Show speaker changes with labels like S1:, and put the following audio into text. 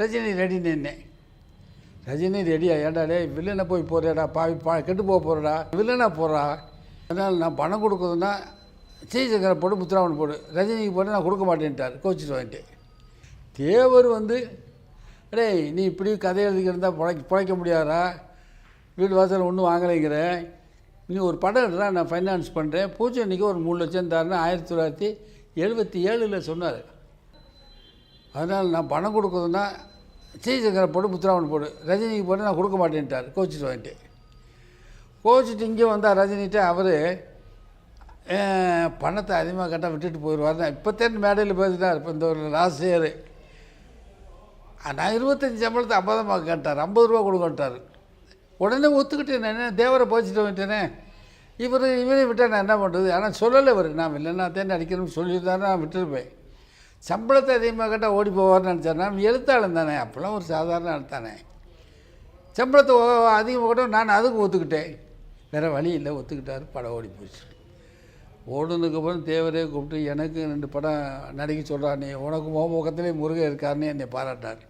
S1: ரஜினி ரெடின்னு நின்னேன் ரஜினி ரெடியா? ஏன்டா டேய் வில்லனை போய் போகிறேடா பாவி பா கெட்டு போக போகிறடா வில்லனா போகிறா அதனால் நான் பணம் கொடுக்குறதுன்னா ஸ்ரீசங்கரை போட்டு முத்துராமன் போடு. ரஜினிக்கு போட்டு நான் கொடுக்க மாட்டேன்ட்டார் கோச்சிட்டு வாங்கிட்டு. தேவர் வந்து டேய் நீ இப்படி கதை எழுதிக்கிறதா பிழைக்க பிழைக்க முடியாதா வீடு வாசல் ஒன்றும் வாங்கலைங்கிற. நீ ஒரு படம் எடுறா நான் ஃபைனான்ஸ் பண்ணுறேன் பூஜை அன்றைக்கி ஒரு மூணு லட்சம் தரேன்னு ஆயிரத்தி தொள்ளாயிரத்தி எழுபத்தி ஏழில் சொன்னார். அதனால் நான் பணம் கொடுக்குறதுன்னா ஸ்ரீசங்கரை போட்டு முத்துராமன் போடு. ரஜினிக்கு போட்டு நான் கொடுக்க மாட்டேன்ட்டார். கோச்சிட்டு வாங்கிட்டு. கோச்சிட்டு இங்கே வந்தால் ரஜினிகிட்ட அவர் பணத்தை அதிகமாக கட்ட விட்டுட்டு போயிடுவார் இப்போ தேர்ந்து மேடையில் பேசினார் இப்போ இந்த ஒரு லாஸ்ட் இயர் நான் இருபத்தஞ்சி சம்பளத்தை ஐம்பதமாக கேட்டார். ஐம்பது ரூபா கொடுக்கட்டார் உடனே ஒத்துக்கிட்டேன் நான். என்ன தேவரை போச்சுட்டு வந்துட்டேனே. இவர் இவரை விட்டால் நான் என்ன பண்ணுறது ஆனால் சொல்லலை இவர் நான் இல்லைன்னா தேன் அடிக்கணும்னு சொல்லியிருந்தாரு. நான் விட்டுருப்பேன் சம்பளத்தை அதிகமாக கேட்டால் ஓடி போவார்னு நினச்சார் நான் எழுத்தாளன் தானே. அப்போல்லாம் ஒரு சாதாரண ஆள் தானே. சம்பளத்தை அதிகமாக கூட நான் அதுக்கு ஒத்துக்கிட்டேன். வேறு வழி இல்லை ஒத்துக்கிட்டார் படம் ஓடி போச்சு. ஓடுனதுக்கப்புறம் தேவரே கூப்பிட்டு எனக்கு ரெண்டு படம் நடிக்க சொல்கிறானே உனக்கு முகத்திலே முருகன் இருக்காருன்னு என்னை பாராட்டார்.